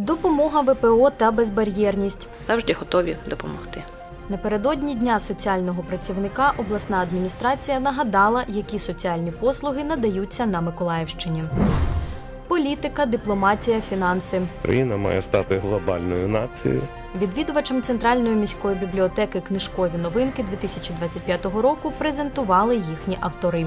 Допомога ВПО та безбар'єрність. Завжди готові допомогти. Напередодні Дня соціального працівника обласна адміністрація нагадала, які соціальні послуги надаються на Миколаївщині. Політика, дипломатія, фінанси. Україна має стати глобальною нацією. Відвідувачам Центральної міської бібліотеки книжкові новинки 2025 року презентували їхні автори.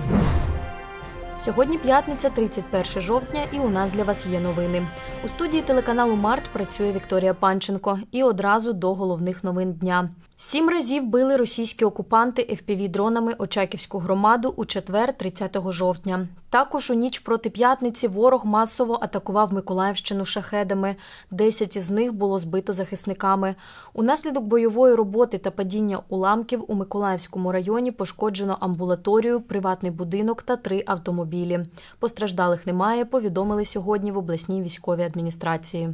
Сьогодні п'ятниця, 31 жовтня, і у нас для вас є новини. У студії телеканалу Март працює Вікторія Панченко. І одразу до головних новин дня. Сім разів били російські окупанти FPV-дронами Очаківську громаду у четвер, 30 жовтня. Також у ніч проти п'ятниці ворог масово атакував Миколаївщину шахедами. Десять із них було збито захисниками. Унаслідок бойової роботи та падіння уламків у Миколаївському районі пошкоджено амбулаторію, приватний будинок та три автомобілі. Постраждалих немає. Повідомили сьогодні в обласній військовій адміністрації.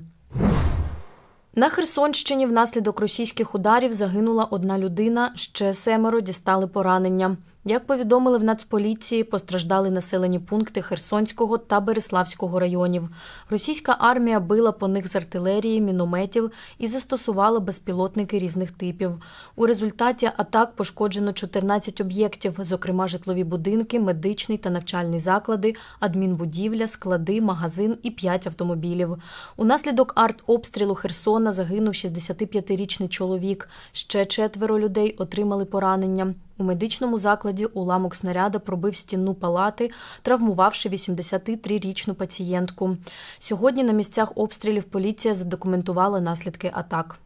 На Херсонщині внаслідок російських ударів загинула одна людина, ще семеро дістали поранення. Як повідомили в Нацполіції, постраждали населені пункти Херсонського та Береславського районів. Російська армія била по них з артилерії, мінометів і застосувала безпілотники різних типів. У результаті атак пошкоджено 14 об'єктів, зокрема житлові будинки, медичний та навчальний заклади, адмінбудівля, склади, магазин і 5 автомобілів. Унаслідок артобстрілу Херсона загинув 65-річний чоловік. Ще четверо людей отримали поранення. У медичному закладі уламок снаряда пробив стінну палати, травмувавши 83-річну пацієнтку. Сьогодні на місцях обстрілів поліція задокументувала наслідки атак.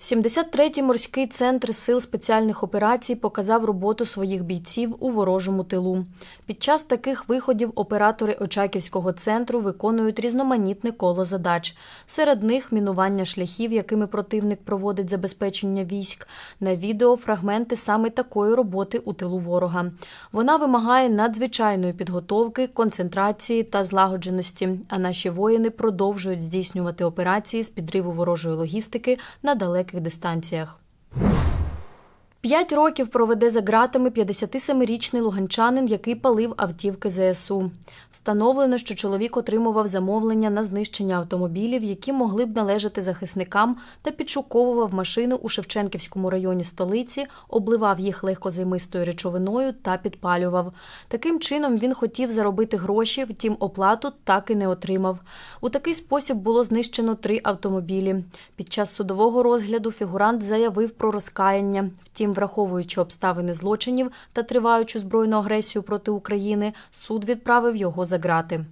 73-й морський центр сил спеціальних операцій показав роботу своїх бійців у ворожому тилу. Під час таких виходів оператори Очаківського центру виконують різноманітне коло задач. Серед них мінування шляхів, якими противник проводить забезпечення військ. На відео фрагменти саме такої роботи у тилу ворога. Вона вимагає надзвичайної підготовки, концентрації та злагодженості. А наші воїни продовжують здійснювати операції з підриву ворожої логістики на далеких дистанціях. П'ять років проведе за ґратами 57-річний луганчанин, який палив автівки ЗСУ. Встановлено, що чоловік отримував замовлення на знищення автомобілів, які могли б належати захисникам, та підшуковував машини у Шевченківському районі столиці, обливав їх легкозаймистою речовиною та підпалював. Таким чином він хотів заробити гроші, втім оплату так і не отримав. У такий спосіб було знищено три автомобілі. Під час судового розгляду фігурант заявив про розкаяння. Втім, враховуючи обставини злочинів та триваючу збройну агресію проти України, суд відправив його за грати.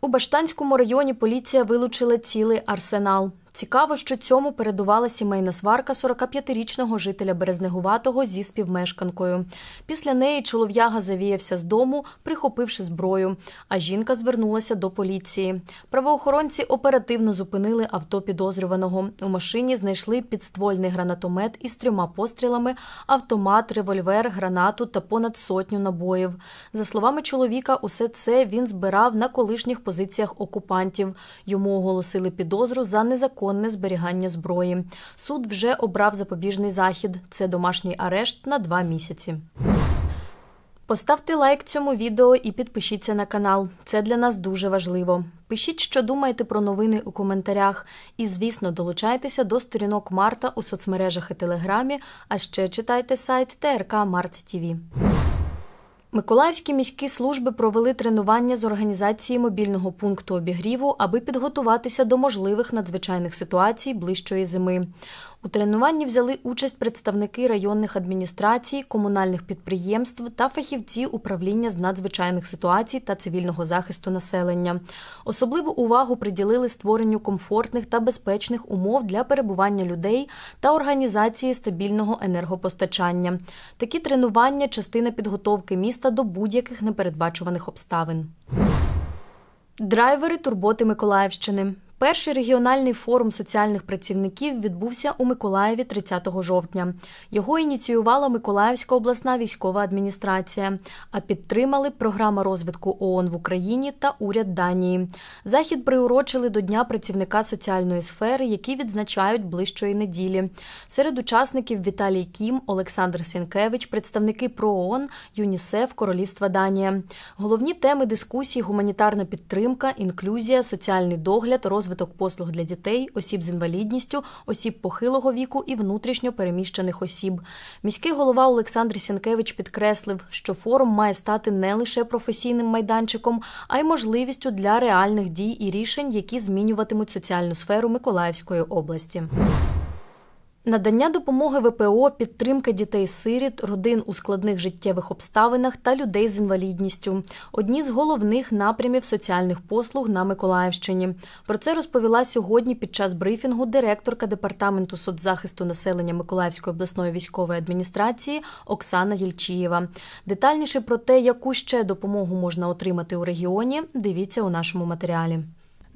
У Баштанському районі поліція вилучила цілий арсенал. Цікаво, що цьому передувала сімейна сварка 45-річного жителя Березнегуватого зі співмешканкою. Після неї чолов'яга завіявся з дому, прихопивши зброю, а жінка звернулася до поліції. Правоохоронці оперативно зупинили авто підозрюваного. У машині знайшли підствольний гранатомет із трьома пострілами, автомат, револьвер, гранату та понад сотню набоїв. За словами чоловіка, усе це він збирав на колишніх позиціях окупантів. Йому оголосили підозру за незаконне зберігання зброї. Суд вже обрав запобіжний захід. Це домашній арешт на два місяці. Поставте лайк цьому відео і підпишіться на канал. Це для нас дуже важливо. Пишіть, що думаєте про новини у коментарях. І, звісно, долучайтеся до сторінок Марта у соцмережах і Телеграмі, а ще читайте сайт ТРК Март ТІВІ. Миколаївські міські служби провели тренування з організації мобільного пункту обігріву, аби підготуватися до можливих надзвичайних ситуацій ближчої зими. У тренуванні взяли участь представники районних адміністрацій, комунальних підприємств та фахівці управління з надзвичайних ситуацій та цивільного захисту населення. Особливу увагу приділили створенню комфортних та безпечних умов для перебування людей та організації стабільного енергопостачання. Такі тренування частина підготовки міста до будь-яких непередбачуваних обставин. Драйвери турботи Миколаївщини. Перший регіональний форум соціальних працівників відбувся у Миколаєві 30 жовтня. Його ініціювала Миколаївська обласна військова адміністрація, а підтримали програма розвитку ООН в Україні та уряд Данії. Захід приурочили до Дня працівника соціальної сфери, які відзначають ближчої неділі. Серед учасників Віталій Кім, Олександр Сінкевич, представники ПРООН, ЮНІСЕФ, Королівства Данія. Головні теми дискусії гуманітарна підтримка, інклюзія, соціальний догляд, розвиток послуг для дітей, осіб з інвалідністю, осіб похилого віку і внутрішньо переміщених осіб. Міський голова Олександр Сінкевич підкреслив, що форум має стати не лише професійним майданчиком, а й можливістю для реальних дій і рішень, які змінюватимуть соціальну сферу Миколаївської області. Надання допомоги ВПО, підтримка дітей-сиріт, родин у складних життєвих обставинах та людей з інвалідністю одні з головних напрямів соціальних послуг на Миколаївщині. Про це розповіла сьогодні під час брифінгу директорка департаменту соцзахисту населення Миколаївської обласної військової адміністрації Оксана Єльчієва. Детальніше про те, яку ще допомогу можна отримати у регіоні, дивіться у нашому матеріалі.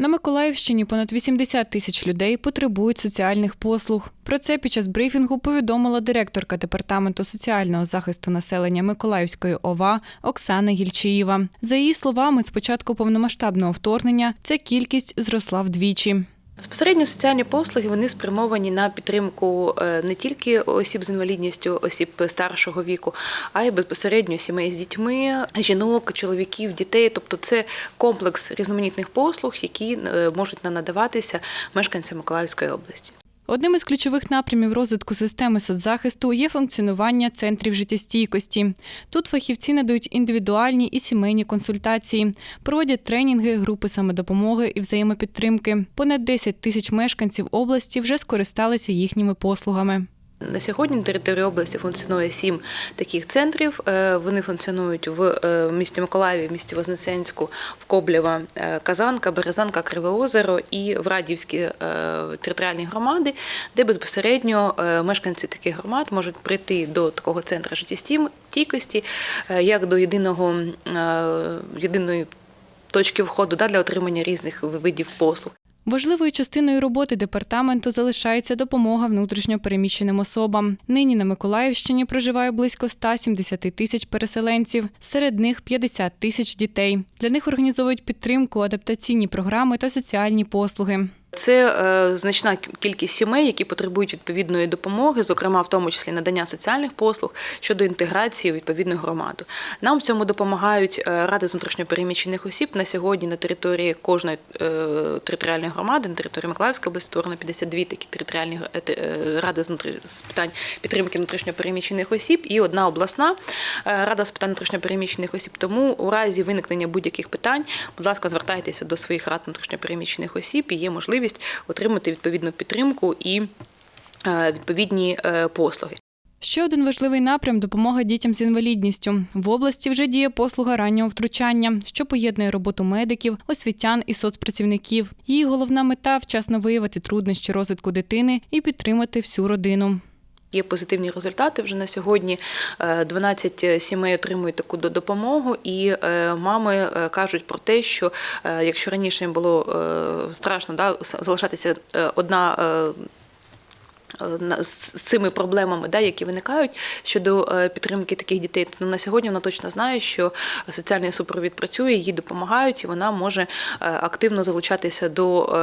На Миколаївщині понад 80 тисяч людей потребують соціальних послуг. Про це під час брифінгу повідомила директорка департаменту соціального захисту населення Миколаївської ОВА Оксана Гільчиєва. За її словами, з початку повномасштабного вторгнення ця кількість зросла вдвічі. Безпосередньо соціальні послуги вони спрямовані на підтримку е, не тільки осіб з інвалідністю, осіб старшого віку, а й безпосередньо сімей з дітьми, жінок, чоловіків, дітей. Тобто це комплекс різноманітних послуг, які е, можуть надаватися мешканцям Миколаївської області. Одним із ключових напрямів розвитку системи соцзахисту є функціонування центрів життєстійкості. Тут фахівці надають індивідуальні і сімейні консультації, проводять тренінги, групи самодопомоги і взаємопідтримки. Понад 10 тисяч мешканців області вже скористалися їхніми послугами. На сьогодні на території області функціонує сім таких центрів. Е, Вони функціонують в е, місті Миколаєві, в місті Вознесенську, в Коблєва, е, Казанка, Березанка, Криве Озеро і в Радівські територіальні громади, де безпосередньо мешканці таких громад можуть прийти до такого центру життєстійкості, як до єдиного єдиної точки входу для отримання різних видів послуг. Важливою частиною роботи департаменту залишається допомога внутрішньо переміщеним особам. Нині на Миколаївщині проживає близько 170 тисяч переселенців, серед них 50 тисяч дітей. Для них організовують підтримку, адаптаційні програми та соціальні послуги. Це е, значна кількість сімей, які потребують відповідної допомоги, зокрема в тому числі надання соціальних послуг щодо інтеграції у відповідну громаду. Нам в цьому допомагають е, ради з внутрішньопереміщених осіб. На сьогодні на території кожної е, територіальної громади, на території Миколаївської області створено 52 такі територіальні те- ради з, питань підтримки внутрішньопереміщених осіб і одна обласна рада з питань внутрішньопереміщених осіб. Тому у разі виникнення будь-яких питань, будь ласка, звертайтеся до своїх рад внутрішньопереміщених осіб і є можливість отримати відповідну підтримку і е, відповідні е, послуги. Ще один важливий напрям допомога дітям з інвалідністю. В області вже діє послуга раннього втручання, що поєднує роботу медиків, освітян і соцпрацівників. Її головна мета вчасно виявити труднощі розвитку дитини і підтримати всю родину. Є позитивні результати вже на сьогодні. Е, 12 сімей отримують таку допомогу, і е, мами е, кажуть про те, що е, якщо раніше їм було е, страшно да, залишатися е, одна. е, е, на- з цими проблемами, да, які виникають щодо е, підтримки таких дітей, то на сьогодні вона точно знає, що соціальний супровід працює, їй допомагають, і вона може е, активно залучатися до е,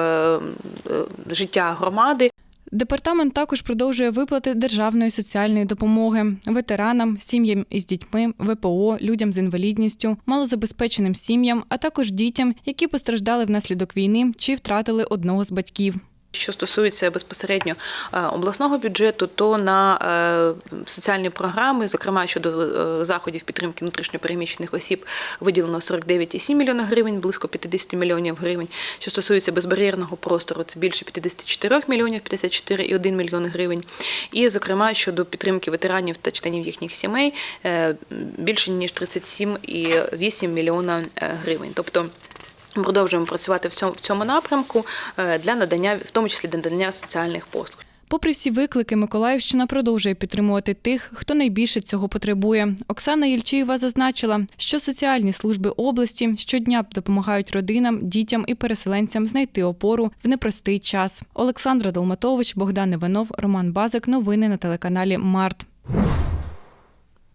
е, життя громади. Департамент також продовжує виплати державної соціальної допомоги ветеранам, сім'ям із дітьми, ВПО, людям з інвалідністю, малозабезпеченим сім'ям, а також дітям, які постраждали внаслідок війни чи втратили одного з батьків. Що стосується безпосередньо е, обласного бюджету, то на е, соціальні програми, зокрема щодо е, заходів підтримки внутрішньопереміщених осіб, виділено 49,7 мільйона гривень, близько 50 мільйонів гривень. Що стосується безбар'єрного простору, це більше 54 мільйонів, 54,1 мільйон гривень. І, зокрема, щодо підтримки ветеранів та членів їхніх сімей, більше ніж 37,8 мільйона гривень. Тобто Продовжуємо працювати в цьому в цьому напрямку е, для надання, в тому числі для надання соціальних послуг. Попри всі виклики, Миколаївщина продовжує підтримувати тих, хто найбільше цього потребує. Оксана Єльчиєва зазначила, що соціальні служби області щодня допомагають родинам, дітям і переселенцям знайти опору в непростий час. Олександра Долматович, Богдан Іванов, Роман Базик. Новини на телеканалі Март.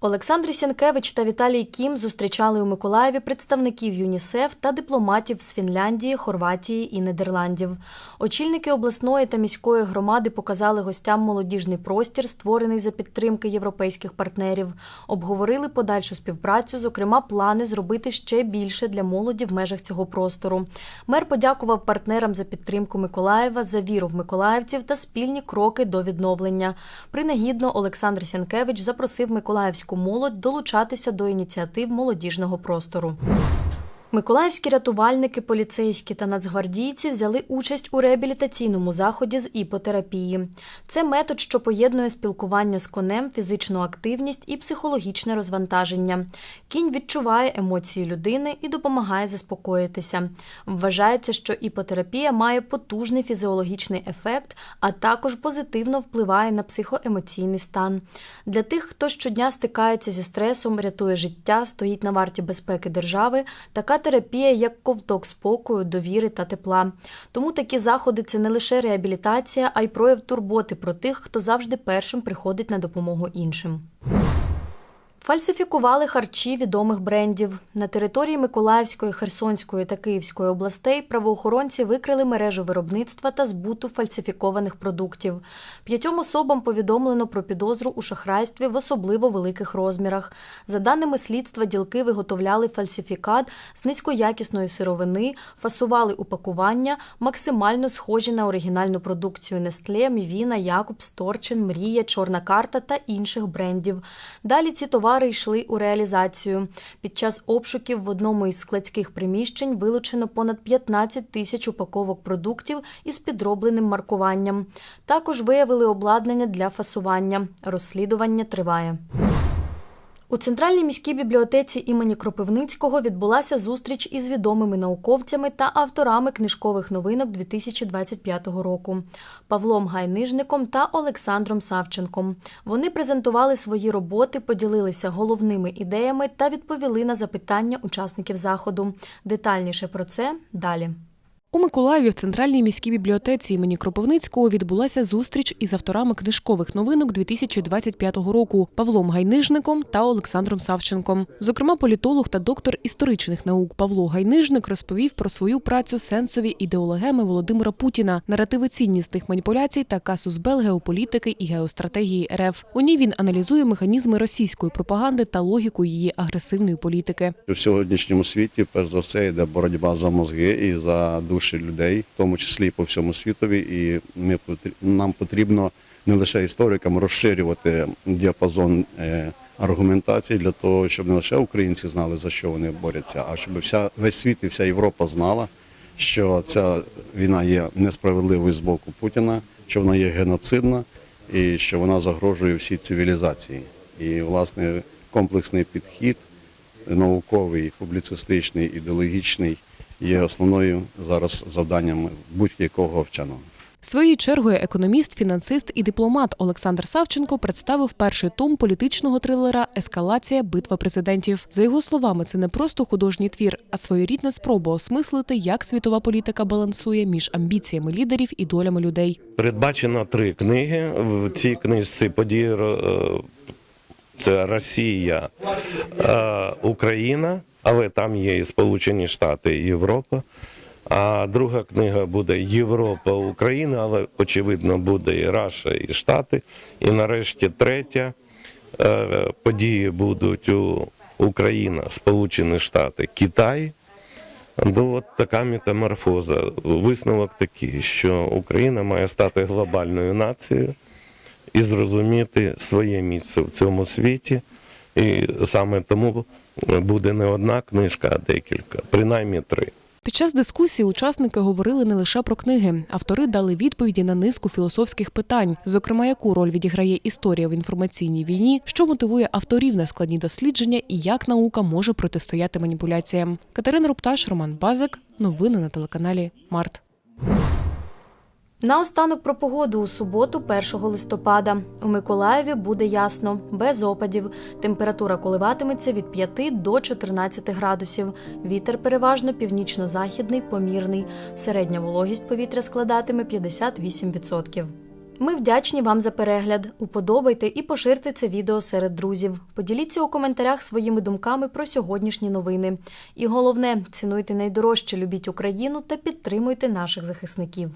Олександр Сянкевич та Віталій Кім зустрічали у Миколаєві представників ЮНІСЕФ та дипломатів з Фінляндії, Хорватії і Нідерландів. Очільники обласної та міської громади показали гостям молодіжний простір, створений за підтримки європейських партнерів. Обговорили подальшу співпрацю, зокрема, плани зробити ще більше для молоді в межах цього простору. Мер подякував партнерам за підтримку Миколаєва, за віру в миколаївців та спільні кроки до відновлення. Принагідно Олександр Сянкевич запросив миколаївську молодь долучатися до ініціатив молодіжного простору. Миколаївські рятувальники, поліцейські та нацгвардійці взяли участь у реабілітаційному заході з іпотерапії. Це метод, що поєднує спілкування з конем, фізичну активність і психологічне розвантаження. Кінь відчуває емоції людини і допомагає заспокоїтися. Вважається, що іпотерапія має потужний фізіологічний ефект, а також позитивно впливає на психоемоційний стан. Для тих, хто щодня стикається зі стресом, рятує життя, стоїть на варті безпеки держави, така терапія як ковток спокою, довіри та тепла. Тому такі заходи це не лише реабілітація, а й прояв турботи про тих, хто завжди першим приходить на допомогу іншим. Фальсифікували харчі відомих брендів. На території Миколаївської, Херсонської та Київської областей правоохоронці викрили мережу виробництва та збуту фальсифікованих продуктів. П'ятьом особам повідомлено про підозру у шахрайстві в особливо великих розмірах. За даними слідства, ділки виготовляли фальсифікат з низькоякісної сировини, фасували упакування, максимально схожі на оригінальну продукцію Нестле, Мівіна, Якобс, Торчин, Мрія, Чорна карта та інших брендів. Далі ці товари йшли у реалізацію. Під час обшуків в одному із складських приміщень вилучено понад 15 тисяч упаковок продуктів із підробленим маркуванням. Також виявили обладнання для фасування. Розслідування триває. У центральній міській бібліотеці імені Кропивницького відбулася зустріч із відомими науковцями та авторами книжкових новинок 2025 року Павлом Гайнижником та Олександром Савченком. Вони презентували свої роботи, поділилися головними ідеями та відповіли на запитання учасників заходу. Детальніше про це далі. У Миколаєві в центральній міській бібліотеці імені Кропивницького відбулася зустріч із авторами книжкових новинок 2025 року Павлом Гайнижником та Олександром Савченком. Зокрема, політолог та доктор історичних наук Павло Гайнижник розповів про свою працю сенсові ідеологеми Володимира Путіна, наративи ціннісних маніпуляцій та касус бел геополітики і геостратегії РФ. У ній він аналізує механізми російської пропаганди та логіку її агресивної політики. В сьогоднішньому світі, перш за все, йде боротьба за мозги і за душі людей, в тому числі і по всьому світові. І ми нам потрібно не лише історикам розширювати діапазон е, аргументації для того, щоб не лише українці знали за що вони борються, а щоб вся весь світ і вся Європа знала, що ця війна є несправедливою з боку Путіна, що вона є геноцидна і що вона загрожує всій цивілізації. І власне комплексний підхід науковий, публіцистичний, ідеологічний є основною зараз завданням будь-якого вченого. Своєю чергою економіст, фінансист і дипломат Олександр Савченко представив перший том політичного трилера Ескалація битва президентів. За його словами, це не просто художній твір, а своєрідна спроба осмислити, як світова політика балансує між амбіціями лідерів і долями людей. Передбачено три книги. В цій книжці події е, це Росія, Україна, але там є і Сполучені Штати і Європа. А друга книга буде Європа, Україна, але очевидно буде і Раша, і Штати. І нарешті третя е, події будуть у Україна, Сполучені Штати, Китай. Ну, от така метаморфоза. Висновок такий, що Україна має стати глобальною нацією і зрозуміти своє місце в цьому світі. І саме тому буде не одна книжка, а декілька, принаймні три. Під час дискусії учасники говорили не лише про книги. Автори дали відповіді на низку філософських питань, зокрема, яку роль відіграє історія в інформаційній війні, що мотивує авторів на складні дослідження і як наука може протистояти маніпуляціям. Катерина Рупташ, Роман Базик. Новини на телеканалі Март. Наостанок про погоду у суботу, 1 листопада. У Миколаєві буде ясно, без опадів. Температура коливатиметься від 5 до 14 градусів. Вітер переважно північно-західний, помірний. Середня вологість повітря складатиме 58%. Ми вдячні вам за перегляд. Уподобайте і поширте це відео серед друзів. Поділіться у коментарях своїми думками про сьогоднішні новини. І головне, цінуйте найдорожче, любіть Україну та підтримуйте наших захисників.